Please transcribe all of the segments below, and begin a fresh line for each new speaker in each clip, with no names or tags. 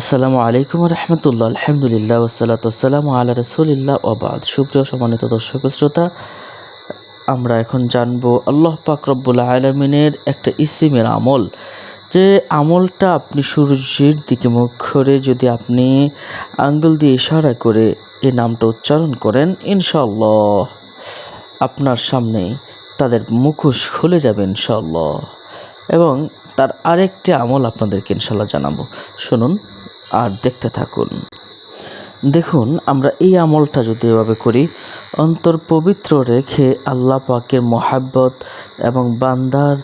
আসসালামু আলাইকুম রহমতুল্লাহ। আলহামদুলিল্লাহ ওসালাত আসসালামু আল্লাহ রসুলিল্লাহ ওবাদ সুপ্রিয় সম্মানিত দর্শক শ্রোতা, আমরা এখন জানব আল্লাহ পাক রব্বুল আলমিনের একটা ইসিমের আমল। যে আমলটা আপনি সূর্যের দিকে মুখ করে যদি আপনি আঙ্গুল দিয়ে ইশারা করে এই নামটা উচ্চারণ করেন ইনশাল্লাহ আপনার সামনে তাদের মুখোশ খুলে যাবে ইনশাল্লাহ এবং তার আরেকটি আমল আপনাদেরকে ইনশাল্লাহ জানাব। শুনুন। আর দেখতে থাকুন। দেখুন, আমরা এই আমলটা যদি এভাবে করি, অন্তর পবিত্র রেখে আল্লাহ পাকের মহাব্বত এবং বান্দার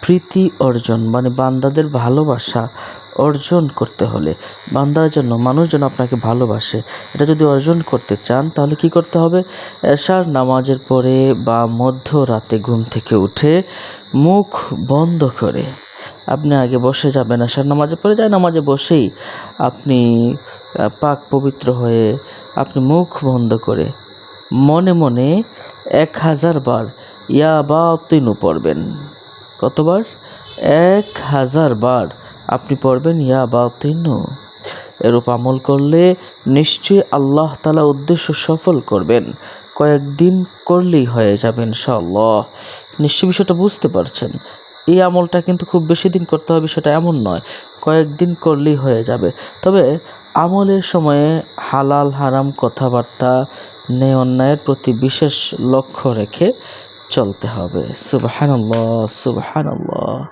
প্রীতি অর্জন মানে বান্দাদের ভালোবাসা অর্জন করতে হলে, বান্দার জন্য মানুষ যেন আপনাকে ভালোবাসে, এটা যদি অর্জন করতে চান, তাহলে কি করতে হবে? এশার নামাজের পরে বা মধ্যরাতে ঘুম থেকে উঠে মুখ বন্ধ করে আপনি আগে বসে যাবেন, আসার নামাজে পড়ে যায়, নামাজে বসেই আপনি পাক পবিত্র হয়ে আপনি মুখ বন্ধ করে মনে মনে এক হাজার বার ইয়া বা তিনু পড়বেন। কতবার? এক হাজার বার আপনি পড়বেন ইয়া বা তিনু এরূপ আমল করলে নিশ্চয়ই আল্লাহ তালা উদ্দেশ্য সফল করবেন। কয়েকদিন করলেই হয়ে যাবে ইনশাআল্লাহ। নিশ্চয় বিষয়টা বুঝতে পারছেন। এই আমলটা কিন্তু খুব বেশি দিন করতে হবে, সেটা এমন নয়। কয়েকদিন করলেই হয়ে যাবে। তবে আমলের সময়ে হালাল, হারাম কথাবার্তা ন্যায় অন্যায়ের প্রতি বিশেষ লক্ষ্য রেখে চলতে হবে। সুবাহানাল্লাহ সুবাহানাল্লাহ।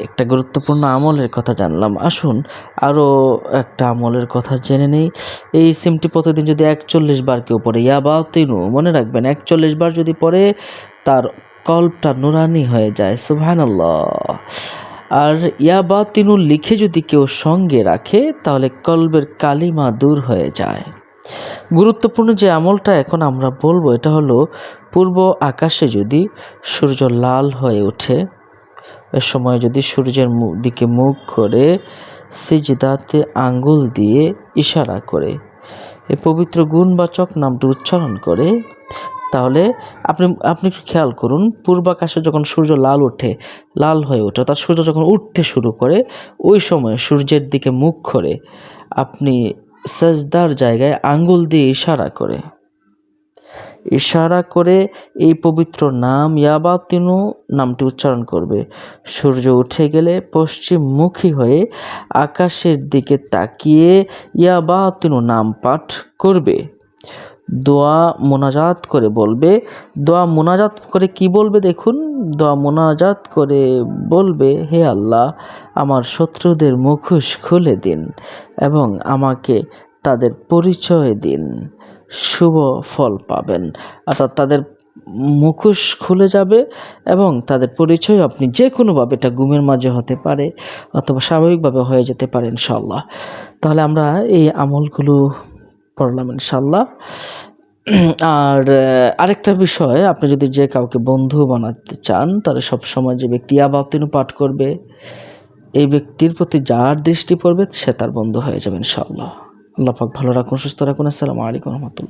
একটা গুরুত্বপূর্ণ আমলের কথা জানলাম। আসুন, আরও একটা আমলের কথা জেনে নেই। এই সিমটি প্রতিদিন যদি একচল্লিশ বার কেউ পড়ে ইয়া বা তিনু মনে রাখবেন, একচল্লিশ বার যদি পড়ে, তার কল্পটা নুরানি হয়ে যায়, সুবহানাল্লাহ। আর ইয়া বা তিনু লিখে যদি কেউ সঙ্গে রাখে, তাহলে কলবের কালিমা দূর হয়ে যায়। গুরুত্বপূর্ণ যে আমলটা এখন আমরা বলব, এটা হলো পূর্ব আকাশে যদি সূর্য লাল হয়ে ওঠে, এ সময় যদি সূর্যের দিকে মুখ করে সিজদাতে আঙ্গুল দিয়ে ইশারা করে এই পবিত্র গুণবাচক নামটি উচ্চারণ করে তাহলে আপনি আপনি একটু খেয়াল করুন, পূর্বাকাশে যখন সূর্য লাল ওঠে, লাল হয়ে ওঠে তার সূর্য যখন উঠতে শুরু করে, ওই সময় সূর্যের দিকে মুখ করে আপনি সেজদার জায়গায় আঙ্গুল দিয়ে ইশারা করে। ইশারা করে এই পবিত্র নাম ইয়াবাতিনু নামটি উচ্চারণ করবে। সূর্য উঠে গেলে পশ্চিমমুখী হয়ে আকাশের দিকে তাকিয়ে ইয়াবাতিনু নাম পাঠ করবে। দোয়া মোনাজাত করে বলবে। দোয়া মোনাজাত করে কি বলবে দেখুন? দোয়া মোনাজাত করে বলবে, হে আল্লাহ, আমার শত্রুদের মুখোশ খুলে দিন এবং আমাকে তাদের পরিচয় দিন। শুভ ফল পাবেন। অর্থাৎ তাদের মুখোশ খুলে যাবে এবং তাদের পরিচয় আপনি যে কোনোভাবে এটা গুমের মাঝে হতে পারে অথবা স্বাভাবিকভাবে হয়ে যেতে পারে ইনশাল্লাহ তাহলে আমরা এই আমলগুলো পড়লাম ইনশাল্লাহ আর আরেকটা বিষয়, আপনি যদি যে কাউকে বন্ধু বানাতে চান, তাহলে সবসময় যে ব্যক্তি আবাতিনু পাঠ করবে, এই ব্যক্তির প্রতি যার দৃষ্টি পড়বে, সে তার বন্ধু হয়ে যাবে ইনশাল্লাহ আল্লাহ পাক ভালো রাখুন, সুস্থ রাখুন। আসসালামু আলাইকুম রহমতুল্লাহ।